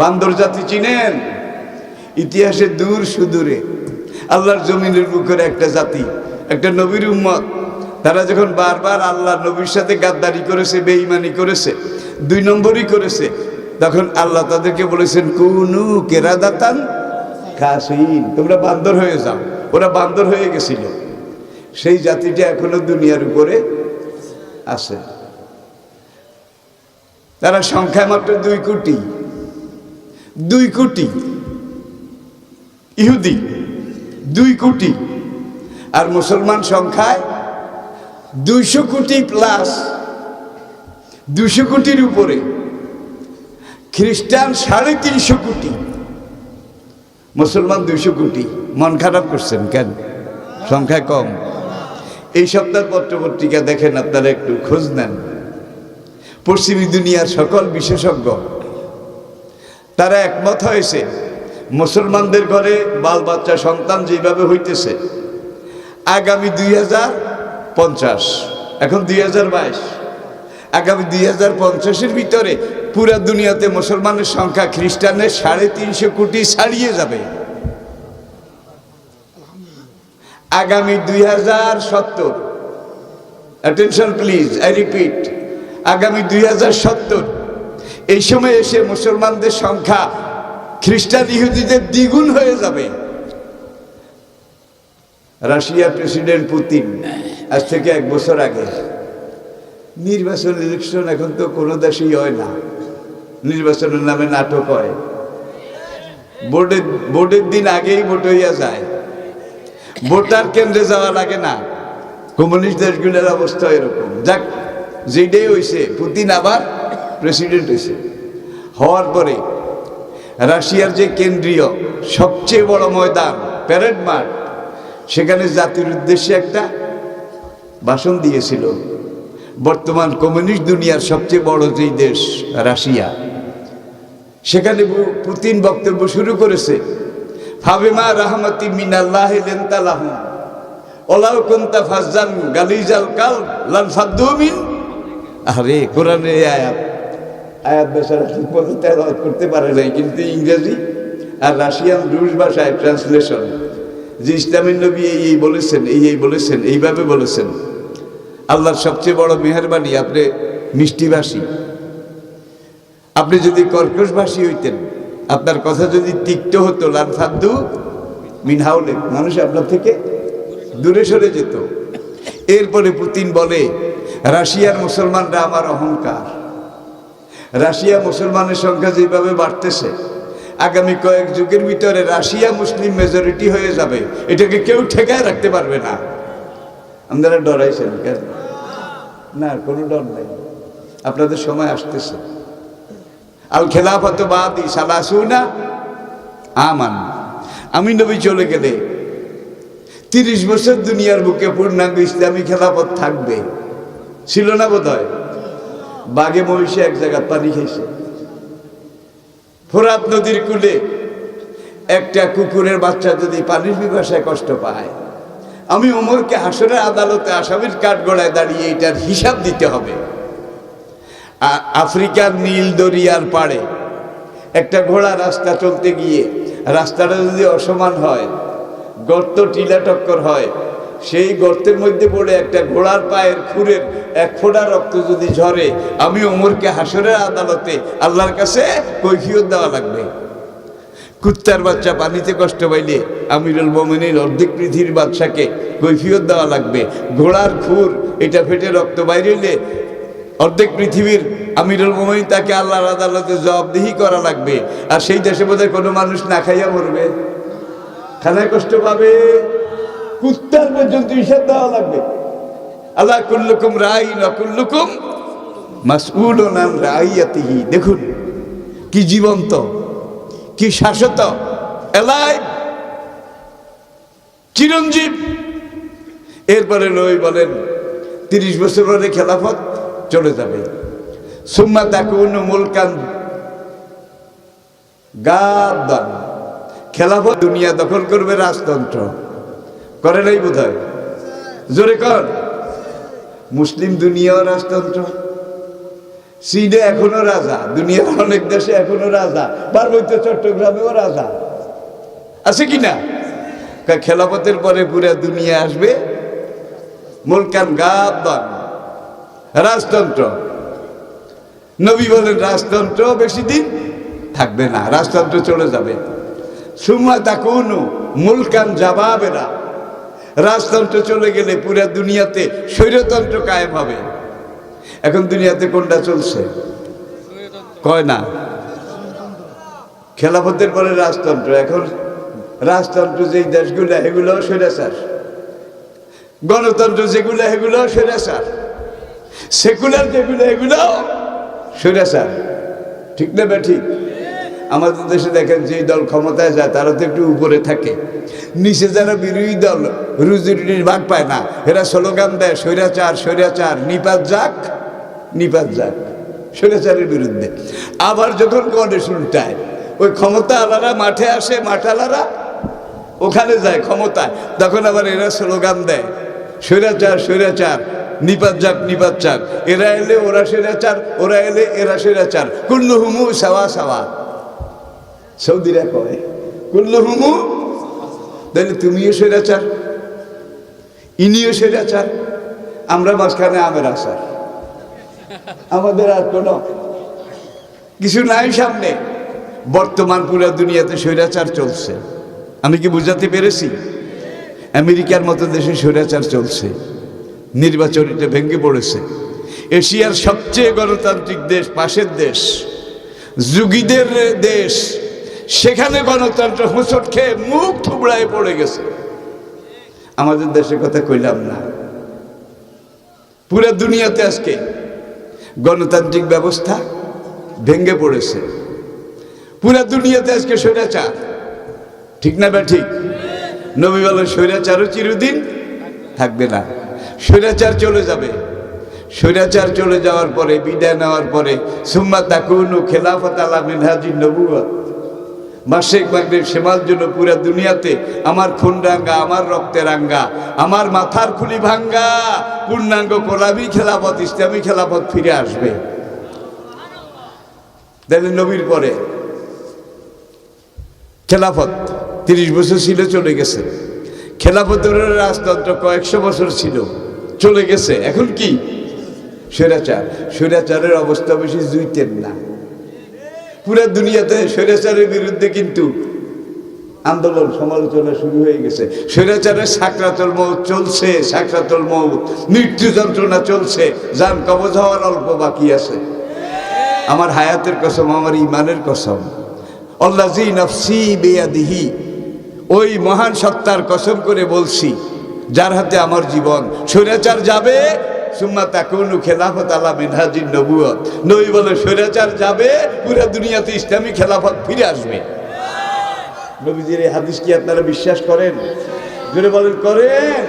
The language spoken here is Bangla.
বান্দর জাতি চিনেন? ইতিহাসে দূর সুদূরে। আল্লাহর জমিনের বুকের একটা জাতি, একটা নবীর উম্মত। তারা যখন বারবার আল্লাহ নবীর সাথে গাদ্দারি করেছে, বেঈমানি করেছে, দুই নম্বরই করেছে, তখন আল্লাহ তাদেরকে বলেছেন, কুনু কেরাদাতান খাসিন। তোমরা বান্দর হয়ে যাও, ওরা বান্দর হয়ে গেছিল। সেই জাতিটা এখনও দুনিয়ার উপরে আছে। তারা সংখ্যায় মাত্র দুই কোটি। দুই কোটি। ইহুদি, দুই কোটি। আর মুসলমান সংখ্যায় দুইশো কোটি প্লাস দুশো কোটির উপরে। খ্রিস্টান সাড়ে তিনশো কোটি। মুসলমান দুইশো কোটি। মন খারাপ করছেন কেন? সংখ্যায় কম। এই সপ্তাহ পত্রপত্রিকা দেখেন, আপনারা একটু খোঁজ নেন। পশ্চিমী দুনিয়ার সকল বিশেষজ্ঞ তারা একমত হয়েছে, মুসলমানদের ঘরে বাল বাচ্চা সন্তান যেভাবে হইতেছে। আগামী দুই হাজার পঞ্চাশ, এখন দুই হাজার বাইশ, আগামী দুই হাজার পঞ্চাশের ভিতরে পুরা দুনিয়াতে মুসলমানের সংখ্যা খ্রিস্টানের সাড়ে তিনশো কোটি ছাড়িয়ে যাবে। আগামী দুই হাজার সত্তর অ্যাটেনশন প্লিজ আই রিপিট আগামী দুই হাজার সত্তর এই সময় এসে মুসলমানদের সংখ্যা খ্রিস্টান ইহুদিদের দ্বিগুণ হয়ে যাবে। রাশিয়ার প্রেসিডেন্ট পুতিন, আজ থেকে এক বছর আগে। নির্বাচন ইলেকশন এখন তো কোনো দেশেই হয় না। নির্বাচনের নামে নাটক হয়। বোর্ডের ভোটের দিন আগেই ভোট হইয়া যায়। ভোটার কেন্দ্রে যাওয়া লাগে না। কমিউনিস্ট দেশগুলোর অবস্থা এরকম। যাক, যেটাই হয়েছে পুতিন আবার প্রেসিডেন্ট হয়েছে হওয়ার পরে রাশিয়ার যে কেন্দ্রীয় সবচেয়ে বড় ময়দান প্যারেড মাঠ সেখানে জাতির উদ্দেশ্যে একটা ভাষণ দিয়েছিল, বর্তমান কমিউনিস্ট দুনিয়ার সবচেয়ে বড় যেই দেশ, রাশিয়া। সেখানে পুতিন বক্তব্য শুরু করেছে, ফাবেমা রাহমাতি মিনাল্লাহ লেন্তালাহুম ওলাও কুন্তা ফাজ্জান গালিজাল কাল লান ফাদ্দুমিন আরে কোরআনের এই আয়াত। আয়াত বেচারা ঠিক মতো তেলাওয়াত করতে পারে নাই, কিন্তু ইংরেজি আর রাশিয়ান রুশ ভাষায় ট্রান্সলেশন যে ইসলামের নবী এই এই বলেছেন, এই এই বলেছেন, এইভাবে বলেছেন, আল্লাহর সবচেয়ে বড় মেহরবানি আপনি মিষ্টিভাষী। আপনি যদি কর্কশভাষী হইতেন, আপনার কথা যদি তিক্ত হতো লান ফাদ্দু মিনহাউলে মানুষ আপনার থেকে দূরে সরে যেত। এরপরে পুতিন বলে, রাশিয়ার মুসলমানরা আমার অহংকার। রাশিয়া মুসলমানের সংখ্যা যেভাবে বাড়তেছে, আগামী কয়েক যুগের ভিতরে রাশিয়া মুসলিম মেজরিটি হয়ে যাবে, এটাকে কেউ ঠেকায় রাখতে পারবে না। আপনারা ডরাইছেন কেন? না, কোনো ডর নাই। আপনাদের সময় আসতেছে। আল খেলাফত বাদি সালাসুনা আমান। আমি নবী চলে গেলে তিরিশ বছর দুনিয়ার বুকে পূর্ণাঙ্গ ইসলামী খেলাফত থাকবে। ছিল না বোধ হয় বাঘে মহিষে এক জায়গায় পানি খেয়েছে ফোরাত নদীর কূলে একটা কুকুরের বাচ্চা যদি পানির পিপাসায় কষ্ট পায়, আমি ওমরকে হাসরের আদালতে আসামির কাঠগড়ায় দাঁড়িয়ে এটার হিসাব দিতে হবে। আ- আফ্রিকার নীল দরিয়ার পাড়ে একটা ঘোড়া রাস্তা চলতে গিয়ে রাস্তাটা যদি অসমান হয়, গর্ত টিলা টক্কর হয় সেই গর্তের মধ্যে পড়ে একটা ঘোড়ার পায়ের খুরের এক ফোঁটা রক্ত যদি ঝরে, আমি ওমরকে হাসরের আদালতে আল্লাহর কাছে কৈফিয়ত দেওয়া লাগবে। কুত্তার বাচ্চা পানিতে কষ্ট পাইলে আমিরুল মোমিনের অর্ধেক পৃথিবীর বাচ্চাকে কৈফিয়ত দেওয়া লাগবে। ঘোড়ার খুর, এটা ফেটে রক্ত বাইরে হইলে অর্ধেক পৃথিবীর আমিরুল মোমিন তাকে আল্লাহর আদালতে জবাবদিহি করা লাগবে। আর সেই দেশে বোধহয় কোনো মানুষ না খাইয়া মরবে। খানায় কষ্ট পাবে। কুত্তার পর্যন্ত হিসাব দেওয়া লাগবে। আল্লাহ কুল্লুকুম রাই নকুল্লুকুম মাসউল নাম রাইয়াতিহি। দেখুন, কি জীবন্ত, কি শাশ্বত এলাই চিরঞ্জীব। এরপরে নই বলেন, তিরিশ বছর পরে খেলাফত চলে যাবে। সুম্মা তাকুন মুলকান গাদ্দান। খেলাফত দুনিয়া দখল করবে রাজতন্ত্র। করে নাই বোধ জোরে কর। মুসলিম দুনিয়াও রাজতন্ত্র। চীনে এখনও রাজা, দুনিয়ার অনেক দেশে এখনও রাজা, পার্বত্য চট্টগ্রামেও রাজা। আছে কি না? খেলাপথের পরে পুরা দুনিয়া আসবে। মুলকান গাব্বান রাজতন্ত্র। নবী বলেন, রাজতন্ত্র বেশি দিন থাকবে না, রাজতন্ত্র চলে যাবে। সুমা তাকুনু মুলকান জাবাবেরা রাজতন্ত্র চলে গেলে পুরা দুনিয়াতে স্বৈরতন্ত্র কায়েম হবে। এখন দুনিয়াতে কোনটা চলছে? কয় না? খেলাফতের পরে রাজতন্ত্র, এখন রাজতন্ত্র যেই দেশগুলো, এগুলো স্বৈরাচার। গণতন্ত্র যেগুলো, এগুলো স্বৈরাচার। সেকুলার যেগুলো, এগুলো স্বৈরাচার। ঠিক না বে ঠিক? আমাদের দেশে দেখেন যে দল ক্ষমতায় যায়, তারা তো একটু উপরে থাকে। নিচে যারা বিরোধী দল, রুজি রুটির ভাগ পায় না, এরা স্লোগান দেয়, স্বৈরাচার স্বৈরাচার, নিপাত যাক নিপাত যাক, স্বৈরাচারের বিরুদ্ধে। আবার যখন গণেশ উল্টায় ওই ক্ষমতা আলারা মাঠে আসে মাঠালারা ওখানে যায় ক্ষমতায়। তখন আবার এরা স্লোগান দেয়, স্বৈরাচার স্বৈরাচার, নিপাত যাক নিপাত যাক। এরা এলে ওরা স্বৈরাচার, ওরা এলে এরা স্বৈরাচার। কুল্লু হুমু সাওয়া সাওয়া। সৌদিরা কয়, কুল্লু হুমু তাহলে তুমিও স্বৈরাচার, ইনিও স্বৈরাচার, আমরা মাঝখানে আমের আসার আমাদের আর কোনো, কিছু নাই সামনে। বর্তমান পুরা দুনিয়াতে স্বৈরাচার চলছে। আমি কি বুঝাতে পেরেছি? আমেরিকার মতো দেশে স্বৈরাচার চলছে। নির্বাচনীতে ভেঙে পড়েছে। এশিয়ার সবচেয়ে গণতান্ত্রিক দেশ, পাশের দেশ। যুগীদের দেশ। সেখানে গণতন্ত্র হোঁচট খেয়ে মুখ থুবড়ায় পড়ে গেছে। আমাদের দেশের কথা কইলাম না। পুরো দুনিয়াতে আজকে গণতান্ত্রিক ব্যবস্থা ভেঙে পড়েছে। পুরো দুনিয়াতে আজকে স্বৈরাচার। ঠিক না বা ঠিক? নবী বলে স্বৈরাচারও চিরদিন থাকবে না। স্বৈরাচার চলে যাবে। স্বৈরাচার চলে যাওয়ার পরে, বিদায় নেওয়ার পরে, সুম্মা তাকুনু খেলাফত আলা মিনহাজিন নবুয়ত মাসিক মাগরিব সেমার জন্য পুরা দুনিয়াতে আমার খুন রাঙ্গা আমার রক্তে রাঙ্গা আমার মাথার খুলি ভাঙ্গা, পূর্ণাঙ্গ কোলাবি খেলাফত, ইসলামী খেলাফত ফিরে আসবে। তাহলে নবীর পরে খেলাফত তিরিশ বছর ছিল, চলে গেছে। খেলাফতের রাজতন্ত্র কয়েকশো বছর ছিল, চলে গেছে। এখন কি? স্বৈরাচার। স্বৈরাচারের অবস্থা বেশি জুইতেন না। পুরো দুনিয়াতে স্বৈরাচারের বিরুদ্ধে কিন্তু আন্দোলন সমালোচনা শুরু হয়ে গেছে। স্বৈরাচারের সাকরাতল মৌত চলছে, সাকরাতল মৌত। মৃত্যু যন্ত্রণা চলছে, যান কবজ হওয়ার অল্প বাকি আছে। আমার হায়াতের কসম, আমার ইমানের কসম। আল্লাহ জি নফসি ওই মহান সত্তার কসম করে বলছি, যার হাতে আমার জীবন। স্বৈরাচার যাবে সুম্মা তাকুনু খেলাফত আলা মিনহাজিন নবুয়ত নবী বলে, স্বৈরাচার যাবে, পুরো দুনিয়াতে ইসলামী খেলাফত ফিরে আসবে। নবীজির এই হাদিস কি আপনারা বিশ্বাস করেন? জোরে বলেন, করেন।